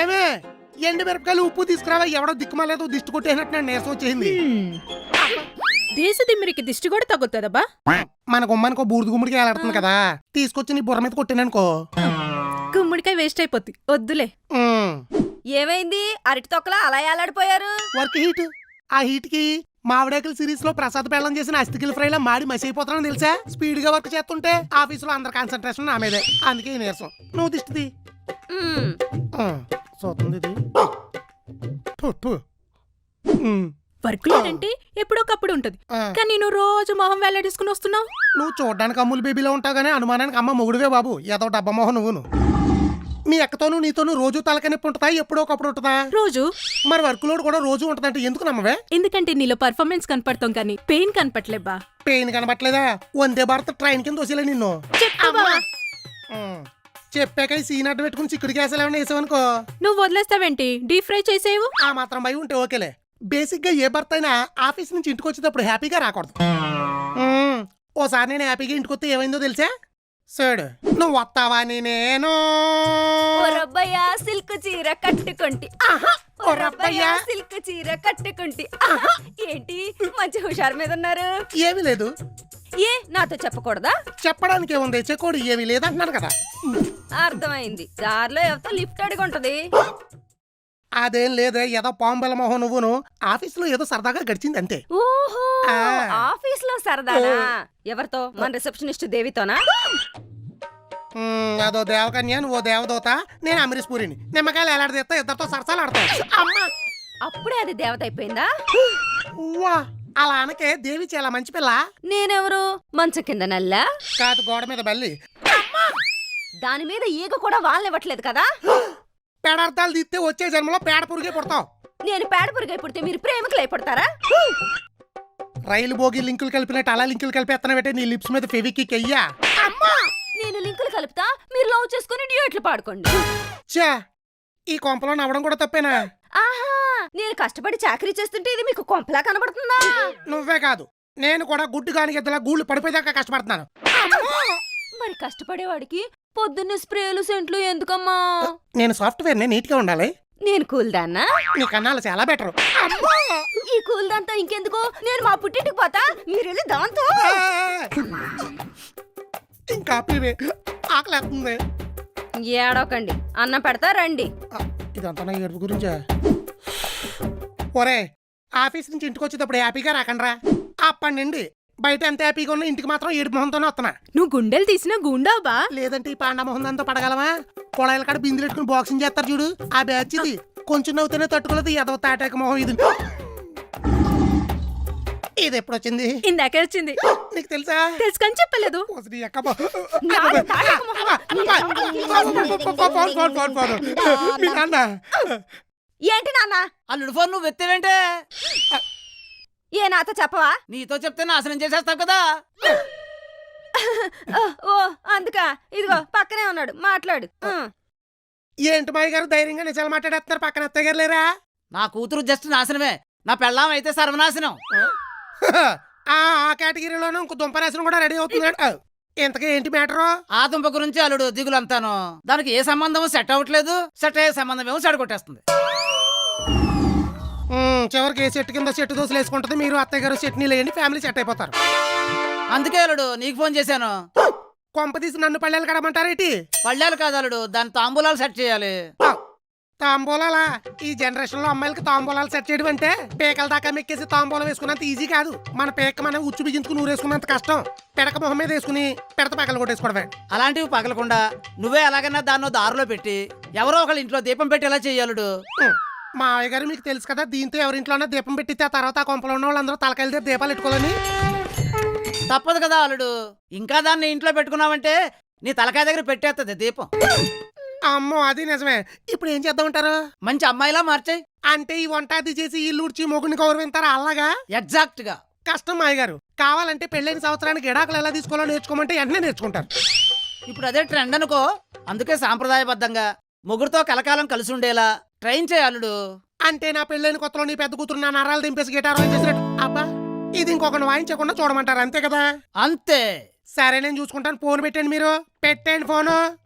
ఏమే? ఎండు మిరపకాయలు ఉప్పు తీసుకురావా? ఎవడో దిక్కుమాలేదు దిష్టి కొట్టేసినట్టు నీరసం వచ్చేసింది. దేశ దిమ్మిరికి దిష్టి కూడా తగ్గుతుందబ్బా. మన గుమ్మానికి బూడిద గుమ్మడికి వెళ్ళాడుతుంది కదా. తీసుకొచ్చి నీ బుర్ర మీద కొట్టాననుకో గుమ్మడికాయ వేస్ట్ అయిపోద్ది. వద్దులే. ఏమైంది? అరటి తొక్కలా అలా ఏలాడిపోయారు? Work heat. ఆ హీట్కి మావిడాకుల సిరీస్లో ప్రసాద్ బెల్లం చేసిన అస్థికిల్ ఫ్రై లో మాడి మసి అయిపోతున్నాను తెలుసా? స్పీడ్గా వర్క్ చేస్తుంటే ఆఫీస్లో అందరి కాన్సన్ట్రేషన్ నా మీదే. అందుకే నీరసం. నువ్వు దిష్టిది. చూస్తుంది ఇది. వర్క్ లేదంటే ఎప్పుడోకప్పుడు ఉంటది. ఆ. కానీ నువ్వు రోజు మొహం వెల్లడేసుకుని వస్తున్నావు? నువ్వు చూడడానికి అమ్ములు బేబీలో ఉంటావు కానీ అనుమానానికి అమ్మ మొగుడువే బాబు. ఏదో డబ్బా మొహం నువ్వును. మీ అక్కతోనూ నీతోనూ రోజు తలకనొప్పి ఉంటుందా? ఎప్పుడో ఒకప్పుడు ఉంటుందా? రోజు. మరి వర్క్ లోడ్ కూడా రోజు ఉంటుందంటే ఎందుకు నమ్మవే? ఎందుకంటే నీలో పర్ఫార్మెన్స్ కనపడతాం కానీ పెయిన్ కనపట్లేబ్బా పెయిన్ కనబట్లేదా వందే భారత్ ట్రైన్ కింద వసేలే నిన్ను. చెప్పవా ఉమ్, చెప్పాక ఈ సీన్ అడ్డు పెట్టుకుని చిక్కుడు గ్యాస్ ఏమైనా వేసావనుకో. నువ్వు వదిలేస్తావేంటి? డీప్ ఫ్రై చేసేవు ఆ మాత్రం భయం ఉంటే ఓకేలే. బేసిక్గా ఏ భర్త అయినా ఆఫీస్ నుంచి ఇంటికి వచ్చేటప్పుడు హ్యాపీగా రాకూడదు. ఓసారి నేను హ్యాపీగా ఇంటికి వస్తే ఏమైందో తెలుసా? సైడ్ నువ్వు వస్తావని నేను? ఓ రబ్బయ్య సిల్క్ చీర కట్టుకుంటి. ఆహా. సిల్క్ చీర కట్టుకుంటి. ఆహా, ఏంటి? మంచి హుషారు మీద ఉన్నారు. ఏమీ లేదు. ఏ నాతో చెప్పకూడదా? చెప్పడానికి ఏముంది చెకోడి ఏమీ లేదంటున్నాను కదా. అర్థమైంది. దారిలో ఎవరితో లిఫ్ట్ అడిగి ఉంటది అదేం లేదే ఏదో పాంబెల మొహం నువ్వును. ఆఫీస్లో ఏదో సరదాగా గడిచింది అంతే ఓహో. ఆఫీస్లో సరదానా? ఎవరితో? మన రిసెప్షనిస్ట్ దేవితోనా? అదో దేవకన్య నువ్వు దేవదూత నేను అమరీష్ పూరిని. నిమ్మకాయలు ఎలాడదీస్తా ఇద్దరితో సరసాలు ఆడతావు అమ్మా అప్పుడే అది దేవత అయిపోయిందా? వా అలా అనకే దేవి చాలా మంచి పిల్ల. నేనెవరు? మంచం కింద నల్లా? కాదు గోడ మీద బల్లి. దాని మీద ఈగ కూడా వాళ్ళనివ్వట్లేదు కదా? పేడార్థాలు తీస్తే వచ్చే జన్మలో పేడ పురుగే పుడతావు నేను పేడ పురుగై పుడితే మీరు ప్రేమికులు అయిపడతారా రైలు బోగి లింకులు కలిపినట్టు అలా లింకులు కలిపేస్తానబెట్టే నీ లిప్స్ మీద ఫెవికిక్ అయ్యా అమ్మా! నేను లింకులు కలుపుతా మీరు లవ్ చేసుకుని డ్యూట్లు పాడుకోండి. చా ఈ కొంపలో నవ్వడం కూడా తప్పేనా? ఆహా! నేను కష్టపడి చాకరీ చేస్తుంటే ఇది మీకు కొంపలా కనబడుతుందా? నువ్వే కాదు. నేను కూడా గుడ్డు కాని ఎద్దులా గూళ్ళు పడిపోయేదాకా కష్టపడుతున్నాను. మరి కష్టపడేవాడికి పొద్దున్నే స్ప్రేలు సెంట్లు ఎందుకమ్మా? నేను సాఫ్ట్వేర్ నీట్గా ఉండాలి. నేను కూల్ దాన్నా నీ కన్నాలు చాలా బెటర్. ఈ కూల్ దాంతో ఇంకెందుకు? నేను మా పుట్టింటికి పోతా మీరు దాంతో. ఇంకా పివే ఆకలేస్తుంది. ఏడవకండి. అన్నం పెడతా రండి. ఇదంతా నా ఏడుపు గురించా? ఒరే ఆఫీస్ నుంచి ఇంటికి వచ్చేటప్పుడు హ్యాపీగా రాకండ్రా. అప్పటి నుండి బయట ఎంత హ్యాపీగా ఉన్నా ఇంటికి మాత్రం ఏడుపు మొహంతోనే వస్తున్నా. నువ్వు గుండెలు తీసిన గుండావా లేదంటే ఈ పాండ మొహం దాంతో పడగలమా పొలాయిల కాడ బిందులు పెట్టుకుని బాక్సింగ్ చేస్తారు చూడు. ఆ బ్యాచ్ ఇది. కొంచెం నవ్వుతూనే తట్టుకోలేదు ఎదవ తాటాక మొహం ఇది. ఇది ఎప్పుడు వచ్చింది ఇందాక వచ్చింది నీకు తెలుసా? తెలుసుకొని చెప్పలేదు. ఓసిరి ఎక్క బా- నాన్న తాటాకు మొహం. Phone, phone, phone, phone. మీ నాన్న. ఏంటి నాన్న? అల్లుడు ఫోన్ నువ్వు ఎత్తేవేంటే? ఏ నాతో చెప్పవా? నీతో చెప్తే నాశనం చేసేస్తావు కదా? ఓ, అందుక. ఇదిగో పక్కనే ఉన్నాడు. మాట్లాడు. ఏంటి మాయ గారు ధైర్యంగా నిజాలు మాట్లాడేస్తున్నారు? పక్కన అత్తయ్య గారు లేరా? నా కూతురు జస్ట్ నాశనమే. నా పెళ్ళాం అయితే సర్వనాశనం. ఆ? ఆ కేటగిరీలోనే ఇంకో దుంపనాశనం కూడా రెడీ అవుతున్నాడు ఇంతకీ ఏంటి మ్యాటరు? ఆ దుంప గురించి అల్లుడు దిగులంతాను. దానికి ఏ సంబంధం సెట్ అవ్వట్లేదు. సెట్ అయ్యే సంబంధం ఏమో చెడగొట్టేస్తుంది. ఉమ్, చివరికి ఏ చెట్టు కింద చెట్టు దోశలు వేసుకుంటది మీరు అత్తయ్య గారు చట్నీ లేని ఫ్యామిలీ సెట్ అయిపోతారు. అందుకే అల్లుడు నీకు ఫోన్ చేశాను. కొంప తీసి నన్ను పళ్ళేలు కడమంటారేటి పళ్ళాలు కాదు అల్లుడు దాని తాంబూలాలు సెట్ చేయాలి. తాంబూలాలా? ఈ జనరేషన్లో అమ్మాయిలకి తాంబూలాలు సెట్ చేయడం అంటే పేకల దాకా మెక్కేసి తాంబూలం వేసుకున్నంత ఈజీ కాదు. మన పేక మనం ఉచ్చు బిగించుకుని ఊరేసుకున్నంత కష్టం. పెడక మొహం మీద వేసుకుని పెడత పక్కలు కొట్టేసుకోవడమే. అలాంటివి పగలకుండా నువ్వే ఎలాగైనా దాన్నో దారిలో పెట్టి ఎవరో ఒకళ్ళ ఇంట్లో దీపం పెట్టేలా చెయ్యాలుడు ఉమ్, మావయ్య గారు మీకు తెలుసు కదా దీంతో ఎవరింట్లోనే దీపం పెట్టితే ఆ తర్వాత కొంపలో ఉన్న వాళ్ళందరూ తలకాయలు దగ్గర దీపాలు పెట్టుకోవాలని. తప్పదు కదా అల్లుడు. ఇంకా దాన్ని ఇంట్లో పెట్టుకున్నావంటే నీ తలకాయ దగ్గర పెట్టేస్తుంది దీపం. అమ్మో అది నిజమే. ఇప్పుడు ఏం చేద్దామంటారు మంచి అమ్మాయిలా మార్చాయి. అంటే ఈ వంట అది చేసి ఇల్లు ఉడిచి మొగుని గౌరవింతారా అలాగా? ఎగ్జాక్ట్గా కష్టం మాయ గారు. కావాలంటే పెళ్ళైన సంవత్సరానికి ఎడాకులు ఎలా తీసుకోవాలో నేర్చుకోమంటే వెంటనే నేర్చుకుంటారు. ఇప్పుడు అదే ట్రెండ్ అనుకో. అందుకే సాంప్రదాయబద్ధంగా ముగ్గురుతో కలకాలం కలిసి ఉండేలా ట్రైన్ చేయాలుడు అంటే నా పెళ్ళైన కొత్తలో నీ పెద్ద కూతురు నా నరాలు దింపేసి గిటార్ చేసినట్టు. అబ్బా ఇది ఇంకొకటి వాయించకుండా చూడమంటారు అంతే కదా? అంతే. సరే నేను చూసుకుంటాను. ఫోన్ పెట్టండి మీరు. పెట్టండి ఫోను.